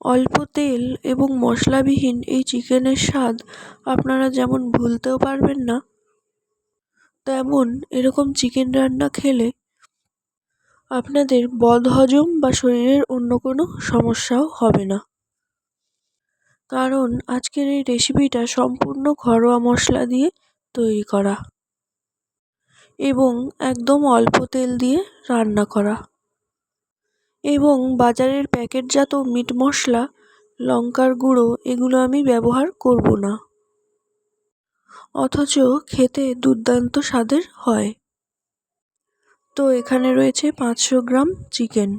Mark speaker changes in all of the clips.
Speaker 1: অল্প তেল এবং মশলাবিহীন এই চিকেনের স্বাদ আপনারা যেমন ভুলতেও পারবেন না, তেমন এরকম চিকেন রান্না খেলে আপনাদের বদহজম বা শরীরের অন্য কোনো সমস্যাও হবে না। কারণ আজকের এই রেসিপিটা সম্পূর্ণ ঘরোয়া মশলা দিয়ে তৈরি করা এবং একদম অল্প তেল দিয়ে রান্না করা। এবং বাজারের প্যাকেটজাত মিট মশলা, লঙ্কার গুঁড়ো এগুলো আমি ব্যবহার করব না। অথচ খেতে দুর্দান্ত স্বাদের হয়। তো এখানে রয়েছে পাঁচশো গ্রাম চিকেন।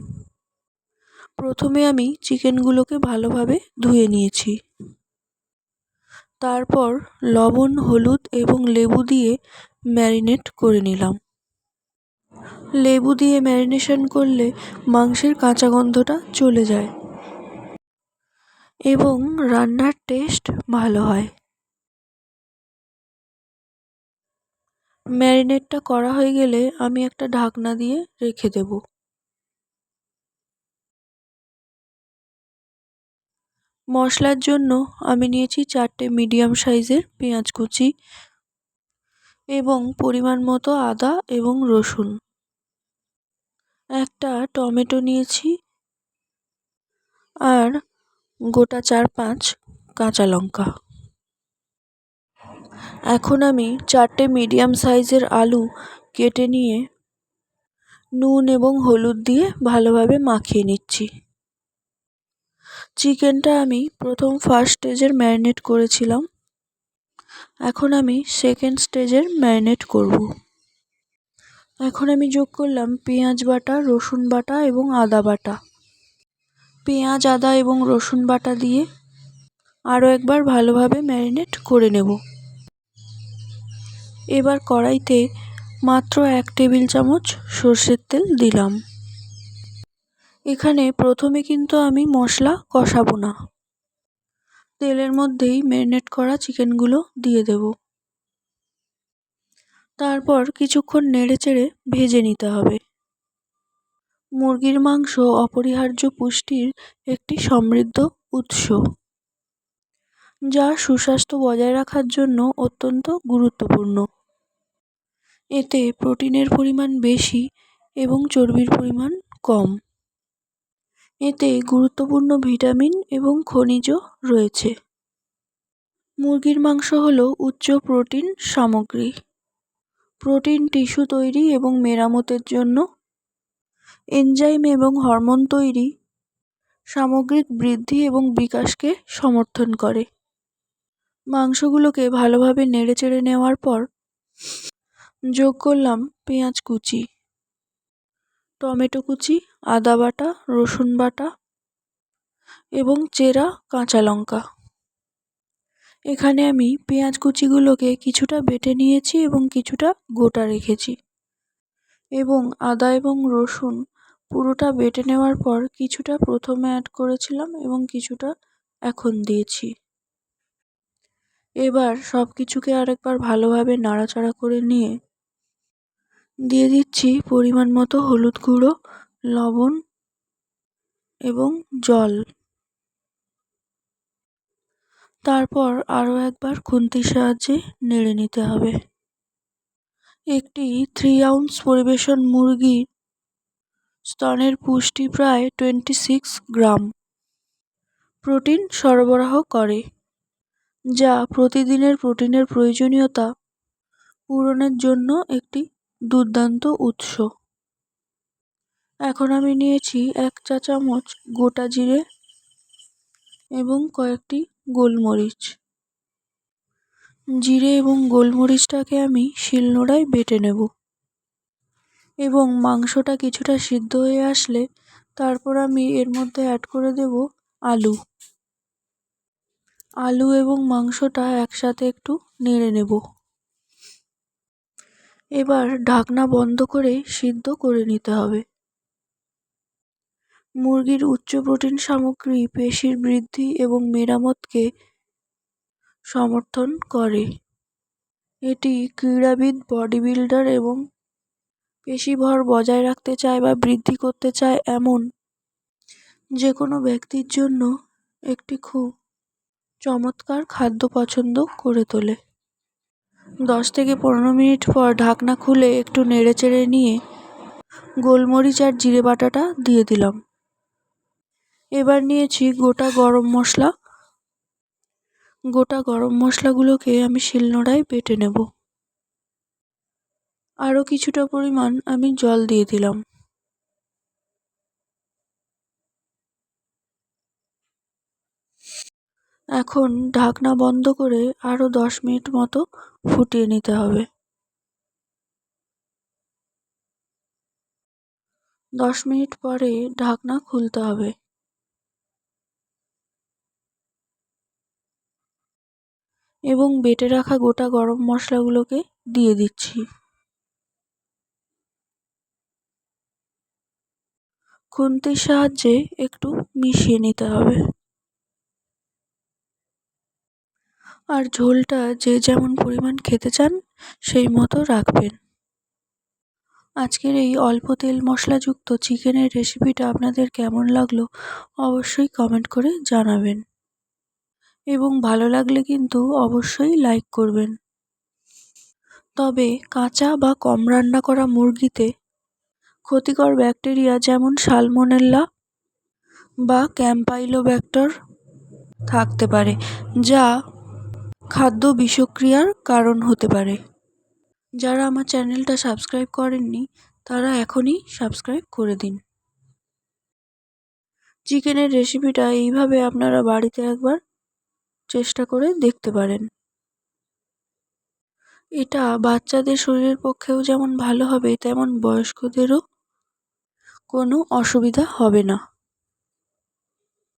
Speaker 1: প্রথমে আমি চিকেনগুলোকে ভালোভাবে ধুয়ে নিয়েছি। তারপর লবণ, হলুদ এবং লেবু দিয়ে ম্যারিনেট করে নিলাম। লেবু দিয়ে ম্যারিনেশন করলে মাংসের কাঁচা গন্ধটা চলে যায়। এবং রান্নার টেস্ট ভালো হয়। ম্যারিনেটটা করা হয়ে গেলে আমি একটা ঢাকনা দিয়ে রেখে দেব। মশলার জন্য আমি নিয়েছি চারটে মিডিয়াম সাইজের পেঁয়াজ কুচি এবং পরিমাণ মতো আদা এবং রসুন। একটা টমেটো নিয়েছি আর গোটা চার পাঁচ কাঁচা লঙ্কা। এখন আমি চারটে মিডিয়াম সাইজের আলু কেটে নিয়ে নুন এবং হলুদ দিয়ে ভালোভাবে মাখিয়ে নিচ্ছি। চিকেনটা আমি প্রথম ফার্স্ট স্টেজের ম্যারিনেট করেছিলাম। এখন আমি সেকেন্ড স্টেজের ম্যারিনেট করব। এখন আমি যোগ করলাম পেঁয়াজ বাটা, রসুন বাটা এবং আদা বাটা। পেঁয়াজ, আদা এবং রসুন বাটা দিয়ে আরও একবার ভালোভাবে ম্যারিনেট করে নেব। এবার কড়াইতে মাত্র এক টেবিল চামচ সর্ষের তেল দিলাম। এখানে প্রথমে কিন্তু আমি মশলা কষাবো না। তেলের মধ্যেই ম্যারিনেট করা চিকেনগুলো দিয়ে দেব। তারপর কিছুক্ষণ নেড়ে চেড়ে ভেজে নিতে হবে। মুরগির মাংস অপরিহার্য পুষ্টির একটি সমৃদ্ধ উৎস, যা সুস্বাস্থ্য বজায় রাখার জন্য অত্যন্ত গুরুত্বপূর্ণ। এতে প্রোটিনের পরিমাণ বেশি এবং চর্বির পরিমাণ কম। এতে গুরুত্বপূর্ণ ভিটামিন এবং খনিজ রয়েছে। মুরগির মাংস হল উচ্চ প্রোটিন সামগ্রী। প্রোটিন, টিস্যু তৈরি এবং মেরামতের জন্য এনজাইম এবং হরমোন তৈরি সামগ্রিক বৃদ্ধি এবং বিকাশকে সমর্থন করে। মাংসগুলোকে ভালোভাবে নেড়েচেড়ে নেওয়ার পর যোগ করলাম পেঁয়াজ কুচি, টমেটো কুচি, আদা বাটা, রসুন বাটা এবং চেরা কাঁচা লঙ্কা। এখানে আমি পেঁয়াজ কুচিগুলোকে কিছুটা বেটে নিয়েছি এবং কিছুটা গোটা রেখেছি। এবং আদা এবং রসুন পুরোটা বেটে নেওয়ার পর কিছুটা প্রথমে অ্যাড করেছিলাম এবং কিছুটা এখন দিয়েছি। এবার সব কিছুকে আরেকবার ভালোভাবে নাড়াচাড়া করে নিয়ে দিয়ে দিচ্ছি পরিমাণ মতো হলুদ গুঁড়ো, লবণ এবং জল। তারপর আরও একবার খুন্তির সাহায্যে নেড়ে নিতে হবে। একটি থ্রি আউন্স পরিবেশন মুরগির স্তনের পুষ্টি প্রায় টোয়েন্টি সিক্স গ্রাম। প্রোটিন সরবরাহ করে, যা প্রতিদিনের প্রোটিনের প্রয়োজনীয়তা পূরণের জন্য একটি দুর্দান্ত উৎস। এখন আমি নিয়েছি এক চা চামচ গোটা জিরে এবং কয়েকটি গোলমরিচ। জিরে এবং গোলমরিচটাকে আমি শিলনোড়ায় বেটে নেব। এবং মাংসটা কিছুটা সিদ্ধ হয়ে আসলে তারপর আমি এর মধ্যে অ্যাড করে দেব আলু। আলু এবং মাংসটা একসাথে একটু নেড়ে নেব। এবার ঢাকনা বন্ধ করে সিদ্ধ করে নিতে হবে। মুরগির উচ্চ প্রোটিন সামগ্রী পেশির বৃদ্ধি এবং মেরামতকে সমর্থন করে। এটি ক্রীড়াবিদ বডি বিল্ডার এবং পেশিভর বজায় রাখতে চায় বা বৃদ্ধি করতে চায় এমন যে কোনো ব্যক্তির জন্য একটি খুব চমৎকার খাদ্য পছন্দ করে তোলে। দশ থেকে পনেরো মিনিট পর ঢাকনা খুলে একটু নেড়ে চেড়ে নিয়ে গোলমরিচ আর জিরে বাটাটা দিয়ে দিলাম। এবার নিয়েছি গোটা গরম মশলা। গোটা গরম মশলাগুলোকে আমি শিলনোড়ায় বেটে নেব। আরও কিছুটা পরিমাণ আমি জল দিয়ে দিলাম। এখন ঢাকনা বন্ধ করে আরও দশ মিনিট মতো ফুটিয়ে নিতে হবে। দশ মিনিট পরে ঢাকনা খুলতে হবে। এবং বেটে রাখা গোটা গরম মশলাগুলোকে দিয়ে দিচ্ছি। খুন্তির সাহায্যে একটু মিশিয়ে নিতে হবে। আর ঝোলটা যে যেমন পরিমাণ খেতে চান, সেই মতো রাখবেন। আজকের এই অল্প তেল মশলাযুক্ত চিকেনের রেসিপিটা আপনাদের কেমন লাগল, অবশ্যই কমেন্ট করে জানাবেন। এবং ভালো লাগলে কিন্তু অবশ্যই লাইক করবেন। তবে কাঁচা বা কম রান্না করা মুরগিতে ক্ষতিকর ব্যাকটেরিয়া যেমন সালমোনেল্লা বা ক্যাম্পাইলোব্যাক্টর থাকতে পারে, যা খাদ্য বিষক্রিয়ার কারণ হতে পারে। যারা আমার চ্যানেলটা সাবস্ক্রাইব করেননি, তারা এখনই সাবস্ক্রাইব করে দিন। চিকেনের রেসিপিটা এইভাবে আপনারা বাড়িতে একবার চেষ্টা করে দেখতে পারেন। এটা বাচ্চাদের শরীরের পক্ষেও যেমন ভালো হবে, তেমন বয়স্কদেরও কোনো অসুবিধা হবে না।